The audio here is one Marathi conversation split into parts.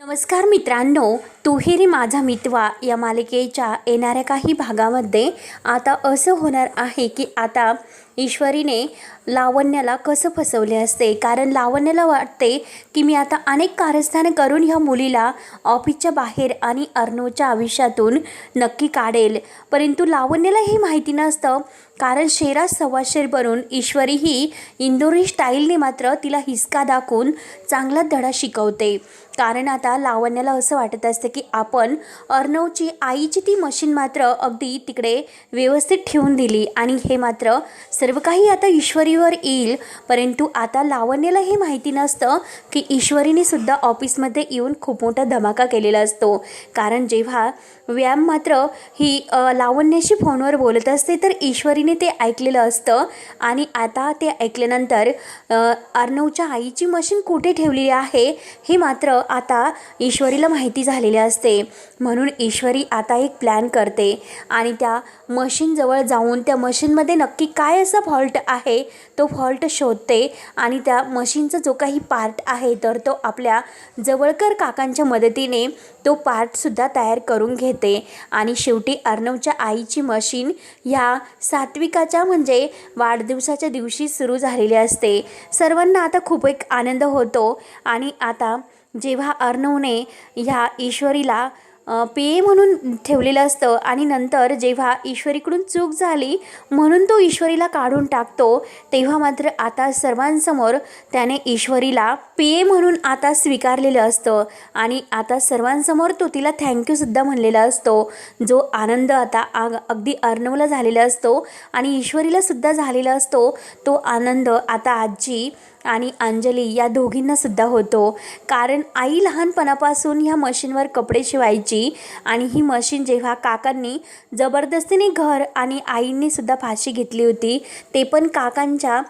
नमस्कार मित्रांनो तुहेरी माझा मितवा या मालिकेच्या येणाऱ्या काही भागामध्ये आता असं होणार आहे की आता ईश्वरीने लावण्याला कसं फसवले असते? कारण लावण्याला वाटते की मी आता अनेक कारस्थाने करून ह्या मुलीला ऑफिसच्या बाहेर आणि अर्णवच्या आयुष्यातून नक्की काढेल. परंतु लावण्याला हे माहिती नसतं. कारण शेरा सवाशेर बनून ईश्वरी ही इंदोरी स्टाईलने मात्र तिला हिसका दाखवून चांगला धडा शिकवते. कारण आता लावण्याला असं वाटत असतं की आपण अर्णवची आईची ती मशीन मात्र अगदी तिकडे व्यवस्थित ठेवून दिली आणि हे मात्र सर्व काही आता ईश्वरीवर येईल. परंतु आता लावण्याला हे माहिती नसतं की ईश्वरीने सुद्धा ऑफिसमध्ये येऊन खूप मोठा धमाका केलेला असतो. कारण जेव्हा व्यायाम मात्र ही लावण्याशी फोनवर बोलत असते तर ईश्वरीने ते ऐकलेलं असतं. आणि आता ते ऐकल्यानंतर अर्णवच्या आईची मशीन कुठे ठेवलेली आहे हे मात्र आता ईश्वरीला माहिती झालेली असते. म्हणून ईश्वरी आता एक प्लॅन करते. आणि त्या मशीनजवळ जाऊन त्या मशीनमध्ये नक्की काय असं फॉल्ट आहे तो फॉल्ट शोधते आणि त्या मशीनचा जो काही पार्ट आहे तर तो आपल्या जवळकर काकांच्या मदतीने तो पार्टसुद्धा तयार करून घेते. आणि शेवटी अर्णवच्या आईची मशीन ह्या सात्विकाच्या म्हणजे वाढदिवसाच्या दिवशी सुरू झालेली असते. सर्वांना आता खूप एक आनंद होतो आणि आता जेव्हा अर्णवने ह्या ईश्वरीला पेय म्हणून ठेवलेलं असतं आणि नंतर जेव्हा ईश्वरीकडून चूक झाली म्हणून तो ईश्वरीला काढून टाकतो तेव्हा मात्र आता सर्वांसमोर त्याने ईश्वरीला पेय म्हणून आता स्वीकारलेलं असतं आणि आता सर्वांसमोर तो तिला थँक्यूसुद्धा म्हणलेला असतो. जो आनंद आता आग अगदी अर्णवला झालेला असतो आणि ईश्वरीलासुद्धा झालेला असतो तो आनंद आता आजी आणि अंजली या दोघींना सुद्धा होतो. कारण आई लहानपणापासून ह्या मशीनवर कपडे शिवायची आणि ही मशीन जेव्हा काकांनी जबरदस्तीने घर आणि आईंनी सुद्धा फाशी घेतली होती ते पण काकांच्या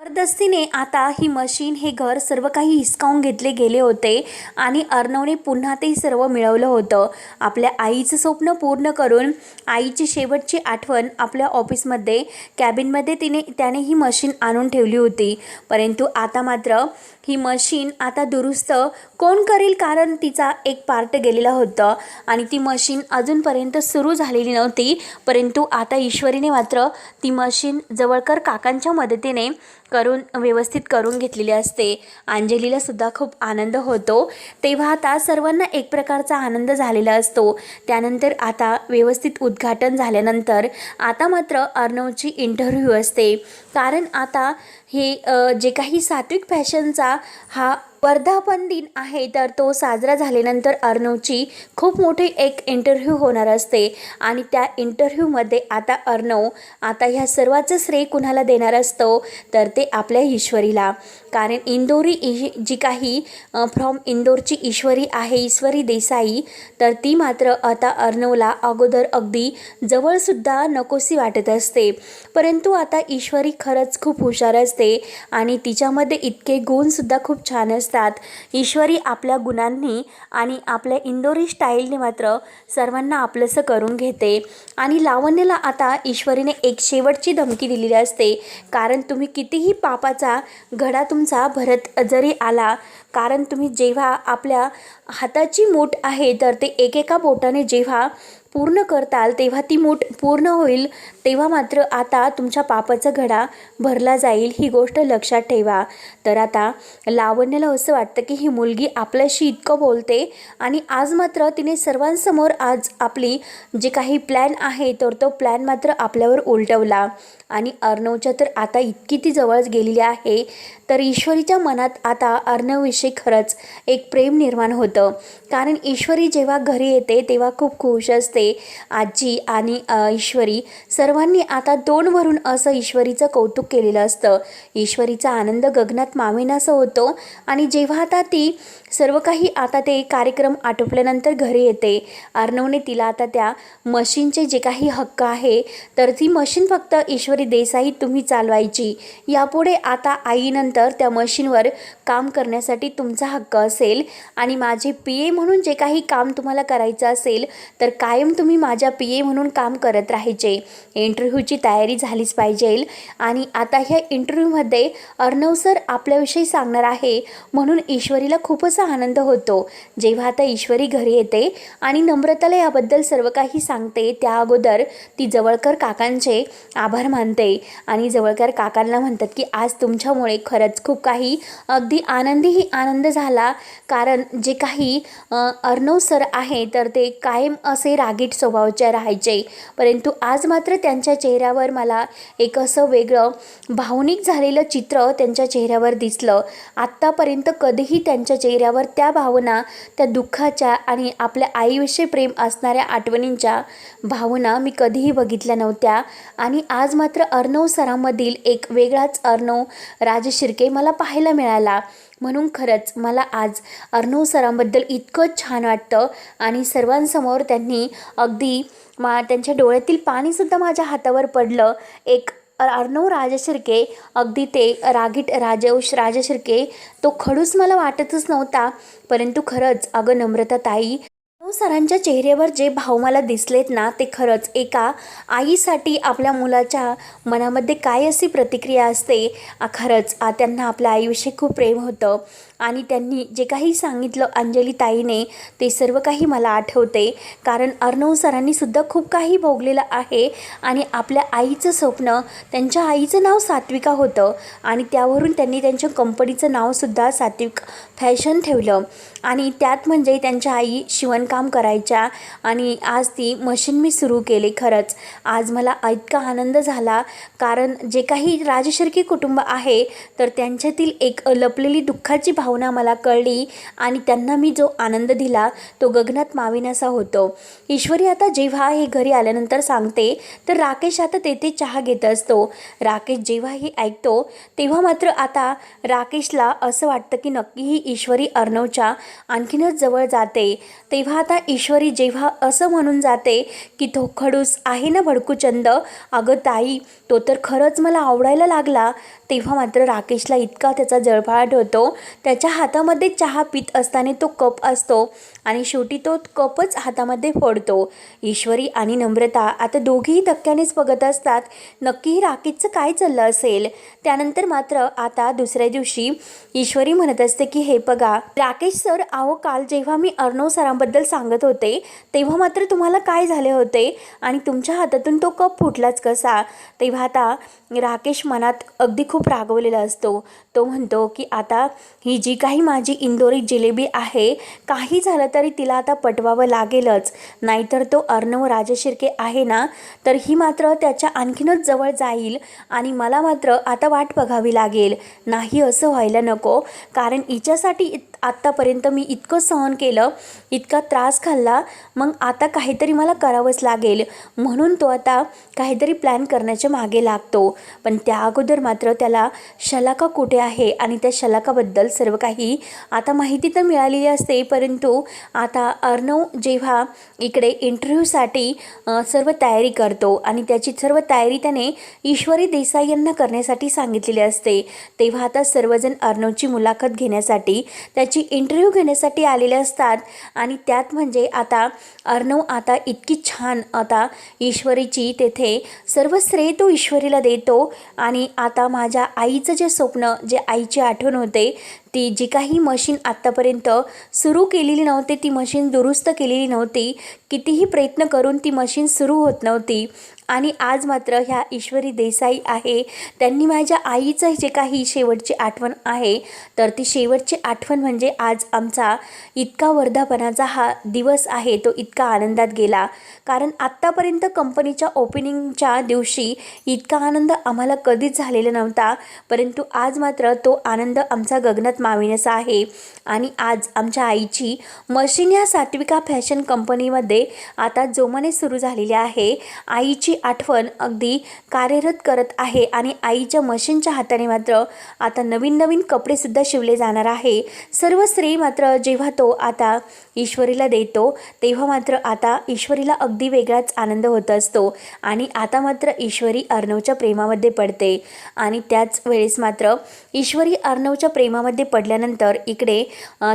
जबरदस्तीने आता ही मशीन हे घर सर्व काही हिसकावून घेतले गेले होते आणि अर्णवने पुन्हा ते सर्व मिळवलं होतं. आपल्या आईचं स्वप्न पूर्ण करून आईची शेवटची आठवण आपल्या ऑफिसमध्ये कॅबिनमध्ये तिने त्याने ही मशीन आणून ठेवली होती. परंतु आता मात्र ही मशीन आता दुरुस्त कोण करेल कारण तिचा एक पार्ट गेलेला होता. आणि ती मशीन अजूनपर्यंत सुरू झालेली नव्हती परंतु आता ईश्वरीने मात्र ती मशीन जवळकर काकांच्या मदतीने करून व्यवस्थित करून घेतलेली असते. अंजलीला सुद्धा खूप आनंद होतो. तेव्हा आता सर्वांना एक प्रकारचा आनंद झालेला असतो. त्यानंतर आता व्यवस्थित उद्घाटन झाल्यानंतर आता मात्र अर्णवची इंटरव्ह्यू असते. कारण आता हे जे काही सात्विक फॅशनचा हा वर्धापन दिन आहे तर तो साजरा झाल्यानंतर अर्णवची खूप मोठी एक इंटरव्ह्यू होणार असते. आणि त्या इंटरव्ह्यूमध्ये आता अर्णव आता ह्या सर्वाचं श्रेय कुणाला देणार असतो? तर ते आपल्या ईश्वरीला. कारण इंदोरी इ जी काही फ्रॉम इंदोरची ईश्वरी आहे ईश्वरी देसाई तर ती मात्र आता अर्णवला अगोदर अगदी जवळसुद्धा नकोसी वाटत असते. परंतु आता ईश्वरी खरंच खूप हुशार असते आणि तिच्यामध्ये इतके गुणसुद्धा खूप छान असतात. ईश्वरी आपल्या गुणांनी आणि आपल्या इंदोरी स्टाईलने मात्र सर्वांना आपलंसं करून घेते. आणि लावण्याला आता ईश्वरीने एक शेवटची धमकी दिलेली असते. कारण तुम्ही कितीही पापाचा घडा तुमचा भरत जरी आला कारण तुम्ही जेव्हा आपल्या हाताची मूठ आहे तर ते एकेका बोटाने जेव्हा पूर्ण करताल तेव्हा ती मूठ पूर्ण होईल तेव्हा मात्र आता तुमच्या पापाचा घडा भरला जाईल ही गोष्ट लक्षात ठेवा. तर आता लावण्याला असं वाटतं की ही मुलगी आपल्याशी इतकं बोलते आणि आज मात्र तिने सर्वांसमोर आज आपली जे काही प्लॅन आहे तर तो प्लॅन मात्र आपल्यावर उलटवला. आणि अर्णवच्या तर आता इतकी ती जवळच गेलेली आहे तर ईश्वरीच्या मनात आता अर्णवविषयी खरंच एक प्रेम निर्माण होतं. कारण ईश्वरी जेव्हा घरी येते तेव्हा खूप खुश असते. आजी आणि ईश्वरी सर्व सर्वांनी आता दोन भरून असं ईश्वरीचं कौतुक केलेलं असतं. ईश्वरीचा आनंद गगनात मावेनासा होतो आणि जेव्हा आता ती सर्व काही आता ते कार्यक्रम आटोपल्यानंतर घरी येते. अर्णवने तिला आता त्या मशीनचे जे काही हक्क आहे तर ती मशीन फक्त ईश्वरी देसाई तुम्ही चालवायची. यापुढे आता आईनंतर त्या मशीनवर काम करण्यासाठी तुमचा हक्क असेल आणि माझे पी ए म्हणून जे काही काम तुम्हाला करायचं असेल तर कायम तुम्ही माझ्या पी ए म्हणून काम करत राहायचे. इंटरव्ह्यूची तयारी झालीच पाहिजे. आणि आता ह्या इंटरव्ह्यूमध्ये अर्णव सर आपल्याविषयी सांगणार आहे. म्हणून ईश्वरीला खूपच आनंद होतो. जेव्हा आता ईश्वरी घरी येते आणि नम्रताला याबद्दल सर्व काही सांगते त्या अगोदर ती जवळकर काकांचे आभार मानते. आणि जवळकर काकांना म्हणतात की आज तुमच्यामुळे खरंच खूप काही अगदी आनंदीही आनंद झाला. कारण जे काही अर्णव सर आहे तर ते कायम असे रागीट स्वभावाचे राहायचे. परंतु आज मात्र त्या त्यांच्या चेहऱ्यावर मला एक असं वेगळं भावनिक झालेलं चित्र त्यांच्या चेहऱ्यावर दिसलं. आत्तापर्यंत कधीही त्यांच्या चेहऱ्यावर त्या भावना त्या दुःखाच्या आणि आपल्या आईविषयी प्रेम असणाऱ्या आठवणींच्या भावना मी कधीही बघितल्या नव्हत्या. आणि आज मात्र अर्णव सरामधील एक वेगळाच अर्णव राज शिर्के मला पाहायला मिळाला. म्हणून खरंच मला आज अर्णव सरांबद्दल इतकं छान वाटतं आणि सर्वांसमोर त्यांनी अगदी मा त्यांच्या डोळ्यातील पाणीसुद्धा माझ्या हातावर पडलं. एक अर्णव राजशिर्के अगदी ते रागीट राजवश राजशिर्के तो खडूस मला वाटतच नव्हता. परंतु खरंच अगं नम्रता ताई अर्णव सरांच्या चेहऱ्यावर जे भाव मला दिसलेत ना ते खरंच एका आईसाठी आपल्या मुलाच्या मनामध्ये काय अशी प्रतिक्रिया असते? खरंच त्यांना आपल्या आईविषयी खूप प्रेम होतं. आणि त्यांनी जे काही सांगितलं अंजली ताईने ते सर्व काही मला आठवते. कारण अर्णव सरांनी सुद्धा खूप काही भोगलेलं आहे आणि आपल्या आईचं स्वप्न त्यांच्या आईचं नाव सात्विका होतं आणि त्यावरून त्यांनी त्यांच्या कंपनीचं नावसुद्धा सात्विक फॅशन ठेवलं. आणि त्यात म्हणजे त्यांच्या आई शिवणकाम करायच्या आणि आज ती मशीन मी सुरू केली खरंच. आज मला इतका आनंद झाला. कारण जे काही राजशर्की कुटुंब आहे तर त्यांच्यातील एक लपलेली दुःखाची भावना मला कळली आणि त्यांना मी जो आनंद दिला तो गगनात माविनासा होतो. ईश्वरी आता जेव्हा हे घरी आल्यानंतर सांगते तर राकेश आता तेथे चहा घेत असतो. राकेश जेव्हा हे ऐकतो तेव्हा मात्र आता राकेशला असं वाटतं की नक्की ही ईश्वरी अर्णवच्या आणखीनच जवळ जाते. तेव्हा आता ईश्वरी जेव्हा असं म्हणून जाते की तो खडूस आहे ना भडकूचंद? अगं ताई तो तर खरंच मला आवडायला लागला. तेव्हा मात्र राकेशला इतका त्याचा जळपाळट होतो. त्या त्याच्या हातामध्ये चहा पित असताना तो कप असतो आणि शेवटी तो कपच हातामध्ये फोडतो. ईश्वरी आणि नम्रता आता दोघेही धक्क्यानेच बघत असतात नक्की राकेशचं काय चाललं असेल? त्यानंतर मात्र आता दुसऱ्या दिवशी ईश्वरी म्हणत असते की हे बघा राकेश सर आहो काल जेव्हा मी अर्णव सरांबद्दल सांगत होते तेव्हा मात्र तुम्हाला काय झाले होते? आणि तुमच्या हातातून तो कप फुटलाच कसा? तेव्हा आता राकेश मनात अगदी खूप रागवलेला असतो. तो म्हणतो की आता ही जी काही माझी इंदोरी जिलेबी आहे काही झालं तरी तिला आता पटवावं लागेलच. नाहीतर तो अर्णव राजशिर्के आहे ना तर ही मात्र त्याच्या आणखीनच जवळ जाईल आणि मला मात्र आता वाट बघावी लागेल. नाही असं व्हायला नको कारण हिच्यासाठी इत आत्तापर्यंत मी इतकं सहन केलं इतका त्रास खाल्ला मग आता काहीतरी मला करावंच लागेल. म्हणून तो आता काहीतरी प्लॅन करण्याच्या मागे लागतो. पण त्या अगोदर मात्र त्याला शलाका कुठे आहे आणि त्या शलाकाबद्दल सर्व काही आता माहिती तर मिळालेली असते परंतु आता अर्णव जेव्हा इकडे इंटरव्ह्यूसाठी सर्व तयारी करतो आणि त्याची सर्व तयारी त्याने ईश्वरी देसाई यांना करण्यासाठी सांगितलेली असते तेव्हा आता सर्वजण अर्णवची मुलाखत घेण्यासाठी त्याची इंटरव्ह्यू घेण्यासाठी आलेले असतात आणि त्यात म्हणजे आता अर्णव आता इतकी छान आता ईश्वरीची तेथे सर्व श्रेय तो ईश्वरीला देतो आणि आता माझ्या आईचं जे स्वप्न जे आईची आठवण होते ती जी काही मशीन आत्तापर्यंत सुरू केलेली नव्हती ती मशीन दुरुस्त केलेली नव्हती कितीही प्रयत्न करून ती मशीन सुरू होत नव्हती. आणि आज मात्र ह्या ईश्वरी देसाई आहे. त्यांनी माझ्या आईचं जे काही शेवटची आठवण आहे तर ती शेवटची आठवण म्हणजे आज आमचा इतका वर्धापनाचा हा दिवस आहे तो इतका आनंदात गेला. कारण आत्तापर्यंत कंपनीच्या ओपनिंगच्या दिवशी इतका आनंद आम्हाला कधीच झालेला नव्हता परंतु आज मात्र तो आनंद आमचा गगनात सिद्धार्थ माविनस आहे. आणि आज आमच्या आईची मशीन या सात्विका फॅशन कंपनीमध्ये आता जोमाने सुरू झालेली आहे. आईची आठवण अगदी कार्यरत करत आहे आणि आईच्या मशीनच्या हाताने मात्र आता नवीन नवीन कपडेसुद्धा शिवले जाणार आहे. सर्व स्त्री मात्र जेव्हा तो आता ईश्वरीला देतो तेव्हा मात्र आता ईश्वरीला अगदी वेगळाच आनंद होत असतो. आणि आता मात्र ईश्वरी अर्णवच्या प्रेमामध्ये पडते. आणि त्याच वेळेस मात्र ईश्वरी अर्णवच्या प्रेमामध्ये पडल्यानंतर इकडे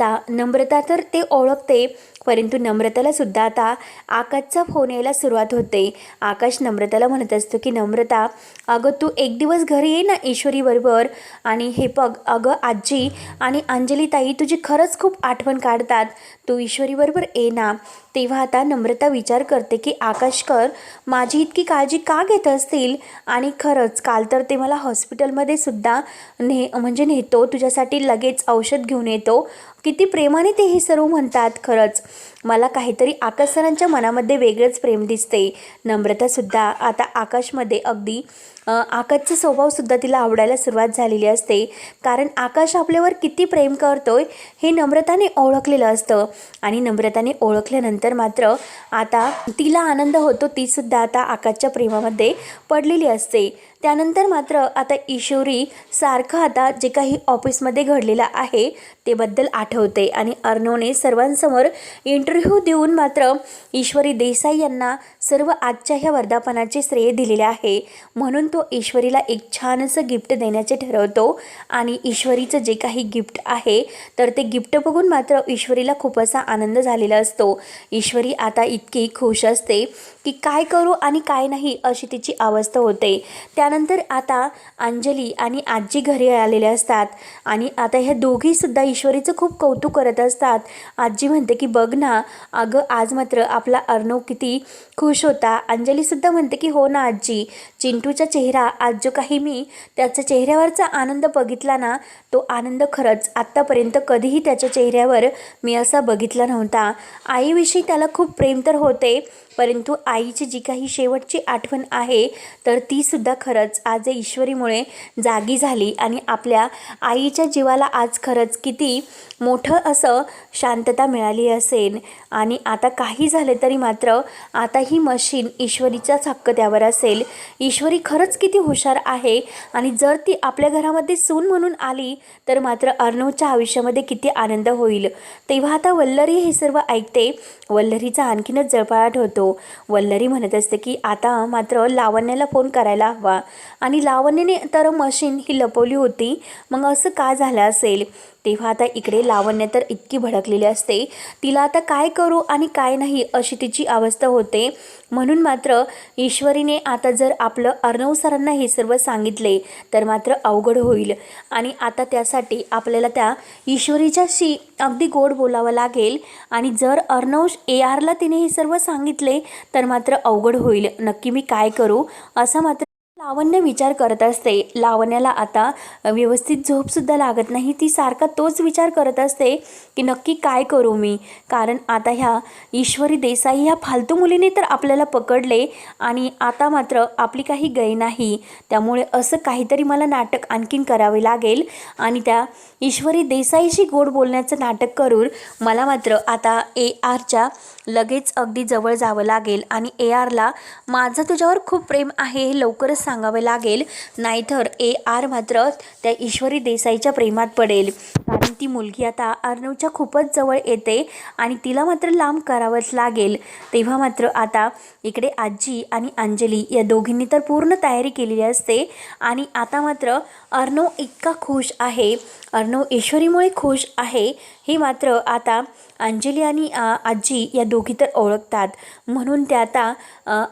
ता नम्रता तर ते ओळखते परंतु नम्रताला सुद्धा आता आकाशचा फोन यायला सुरुवात होते. आकाश नम्रताला म्हणत असतो की नम्रता अगं तू एक दिवस घरी ये ना ईश्वरीबरोबर. आणि हे बघ अगं आजी आणि अंजली ताई तुझी खरंच खूप आठवण काढतात. तू ईश्वरीबरोबर ये ना. तेव्हा आता नम्रता विचार करते की आकाशकर माझी इतकी काळजी का घेत असतील? आणि खरंच काल तर ते मला हॉस्पिटलमध्ये सुद्धा ने म्हणजे नेतो तुझ्यासाठी लगेच औषध घेऊन येतो. किती प्रेमाने ते हे सर्व म्हणतात खरंच. मला काहीतरी आकाश सरांच्या मनामध्ये वेगळंच प्रेम दिसते नम्रतासुद्धा आता आकाशमध्ये अगदी आकाशचा स्वभावसुद्धा तिला आवडायला सुरुवात झालेली असते. कारण आकाश आपल्यावर किती प्रेम करतोय हे नम्रताने ओळखलेलं असतं. आणि नम्रताने ओळखल्यानंतर मात्र आता तिला आनंद होतो तीसुद्धा आता आकाशच्या प्रेमामध्ये पडलेली असते. त्यानंतर मात्र आता ईश्वरी सारखं आता जे काही ऑफिसमध्ये घडलेलं आहे तेबद्दल आठवते. आणि अर्णवने सर्वांसमोर इंटरव्ह्यू देऊन मात्र ईश्वरी देसाई यांना सर्व आजच्या ह्या वर्धापनाचे श्रेय दिलेले आहे. म्हणून तो ईश्वरीला एक छानसं गिफ्ट देण्याचे ठरवतो. आणि ईश्वरीचं जे काही गिफ्ट आहे तर ते गिफ्ट बघून मात्र ईश्वरीला खूप असा आनंद झालेला असतो. ईश्वरी आता इतकी खुश असते की काय करू आणि काय नाही अशी तिची अवस्था होते. त्यानंतर आता अंजली आणि आजी घरी आलेले असतात. आणि आता ह्या दोघीसुद्धा ईश्वरीचं खूप कौतुक करत असतात. आजी म्हणते की बघ ना अगं आज मात्र आपला अर्णव किती खुश होता. अंजलीसुद्धा म्हणते की हो ना आजी. चिंटूच्या चेहऱ्या चेहरा आज जो काही मी त्याच्या चेहऱ्यावरचा आनंद बघितला ना तो आनंद खरंच आत्तापर्यंत कधीही त्याच्या चेहऱ्यावर मी असा बघितला नव्हता. आईविषयी त्याला खूप प्रेम तर होते परंतु आईची जी काही शेवटची आठवण आहे तर तीसुद्धा खरंच आज ईश्वरीमुळे जागी झाली आणि आपल्या आईच्या जीवाला आज खरंच किती मोठं असं शांतता मिळाली असेल. आणि आता काही झाले तरी मात्र आता ही मशीन ईश्वरीचाच हक्क त्यावर असेल. ईश्वरी खरंच किती हुशार आहे आणि जर ती आपल्या घरामध्ये सून म्हणून आली तर मात्र अर्णवच्या आयुष्यामध्ये किती आनंद होईल. तेव्हा आता वल्लरी हे सर्व ऐकते वल्लरीचा आणखीनच जळपाळाट होतो. वल्लरी म्हणत असते की आता मात्र लावण्याला फोन करायला हवा. आणि लावण्याने तर मशीन ही लपवली होती. मग असं का झालं असेल? तेव्हा आता इकडे लावण्य तर इतकी भडकलेली असते. तिला आता काय करू आणि काय नाही अशी तिची अवस्था होते. म्हणून मात्र ईश्वरीने आता जर आपलं अर्णव सरांना हे सर्व सांगितले तर मात्र अवघड होईल. आणि आता त्यासाठी आपल्याला त्या ईश्वरीच्याशी अगदी गोड बोलावं लागेल. आणि जर अर्णव ए आरला तिने हे सर्व सांगितले तर मात्र अवघड होईल. नक्की मी काय करू? असा मात्र लावण्य विचार करत असते. लावण्याला आता व्यवस्थित झोपसुद्धा लागत नाही. ती सारखा तोच विचार करत असते की नक्की काय करू मी? कारण आता ह्या ईश्वरी देसाई ह्या फालतू मुलीने तर आपल्याला पकडले आणि आता मात्र आपली काही गय नाही. त्यामुळे असं काहीतरी मला नाटक आणखीन करावे लागेल आणि त्या ईश्वरी देसाईशी गोड बोलण्याचं नाटक करून मला मात्र आता ए आरच्या लगेच अगदी जवळ जावं लागेल आणि ए आरला माझं तुझ्यावर खूप प्रेम आहे हे लवकरच सांग सांगावे लागेल. नाहीतर ए आर मात्र त्या ईश्वरी देसाईच्या प्रेमात पडेल. कारण ती मुलगी आता अर्णवच्या खूपच जवळ येते आणि तिला मात्र लांब करावंच लागेल. तेव्हा मात्र आता इकडे आजी आणि अंजली या दोघींनी तर पूर्ण तयारी केलेली असते आणि आता मात्र अर्णव इतका खुश आहे. अर्णव ईश्वरीमुळे खुश आहे. हे मात्र आता अंजली आणि आजी या दोघी तर ओळखतात. म्हणून त्या आता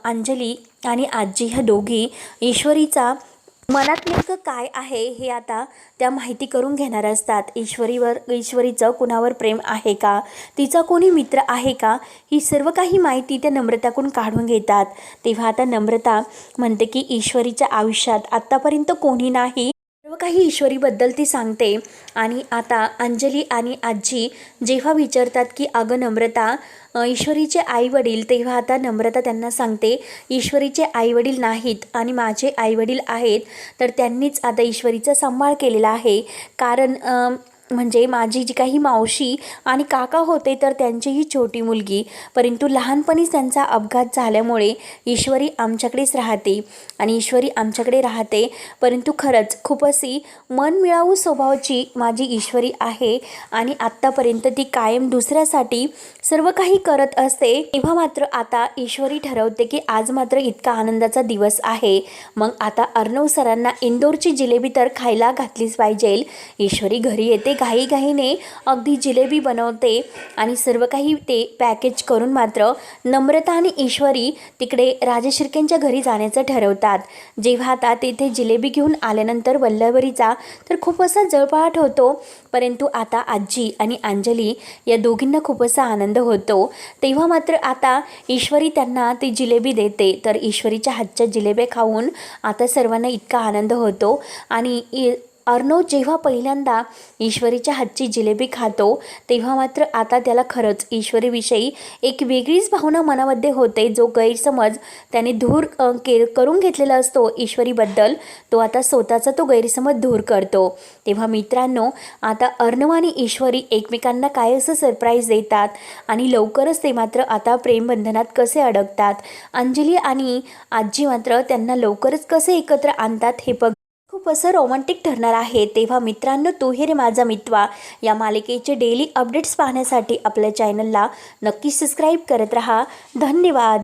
अंजली आणि आजी ह्या दोघी ईश्वरीचा मनात नेमकं काय आहे हे आता त्या माहिती करून घेणार असतात. ईश्वरीवर ईश्वरीचं कुणावर प्रेम आहे का? तिचा कोणी मित्र आहे का? ही सर्व काही माहिती त्या नम्रताकडून काढून घेतात. तेव्हा आता नम्रता म्हणते की ईश्वरीच्या आयुष्यात आत्तापर्यंत कोणी नाही सर्व काही ईश्वरीबद्दल ती सांगते. आणि आता अंजली आणि आजी जेव्हा विचारतात की अगं नम्रता ईश्वरीचे आईवडील तेव्हा आता नम्रता त्यांना सांगते ईश्वरीचे आईवडील नाहीत आणि माझे आईवडील आहेत तर त्यांनीच आता ईश्वरीचा सांभाळ केलेला आहे. कारण म्हणजे माझी जी काही मावशी आणि काका होते तर त्यांची ही छोटी मुलगी. परंतु लहानपणीच त्यांचा अपघात झाल्यामुळे ईश्वरी आमच्याकडेच राहते आणि ईश्वरी आमच्याकडे राहते. परंतु खरंच खूप अशी मनमिळावू स्वभावाची माझी ईश्वरी आहे आणि आत्तापर्यंत ती कायम दुसऱ्यासाठी सर्व काही करत असते. तेव्हा मात्र आता ईश्वरी ठरवते की आज मात्र इतका आनंदाचा दिवस आहे. मग आता अर्णव सरांना इंदोरची जिलेबी तर खायला घातलीच पाहिजे ईश्वरी घरी येते घाईघाईने अगदी जिलेबी बनवते आणि सर्व काही ते पॅकेज करून मात्र नम्रता आणि ईश्वरी तिकडे राजशिर्केंच्या घरी जाण्याचं ठरवतात. जेव्हा आता तिथे जिलेबी घेऊन आल्यानंतर वल्लभरीचा तर खूप असा जळपाट होतो परंतु आता आजी आणि अंजली या दोघींना खूप असा आनंद होतो. तेव्हा मात्र आता ईश्वरी त्यांना ती जिलेबी देते. तर ईश्वरीच्या हातच्या जिलेब्या खाऊन आता सर्वांना इतका आनंद होतो आणि इ अर्णव जेव्हा पहिल्यांदा ईश्वरीच्या हातची जिलेबी खातो तेव्हा मात्र आता त्याला खरंच ईश्वरीविषयी एक वेगळीच भावना मनामध्ये होते जो गैरसमज त्याने धूर के करून घेतलेला असतो ईश्वरीबद्दल. तो आता स्वतःचा तो गैरसमज दूर करतो. तेव्हा मित्रांनो आता अर्णव आणि ईश्वरी एकमेकांना काय असं सरप्राईज देतात आणि लवकरच ते मात्र आता प्रेमबंधनात कसे अडकतात? अंजली आणि आजी मात्र त्यांना लवकरच कसे एकत्र आणतात हे बघ खूप असं रोमॅन्टिक ठरणार आहे. तेव्हा मित्रांनो तू हे रे माझा मित्वा. या मालिकेचे डेली अपडेट्स पाहण्यासाठी आपल्या चॅनलला नक्की सबस्क्राईब करत राहा. धन्यवाद.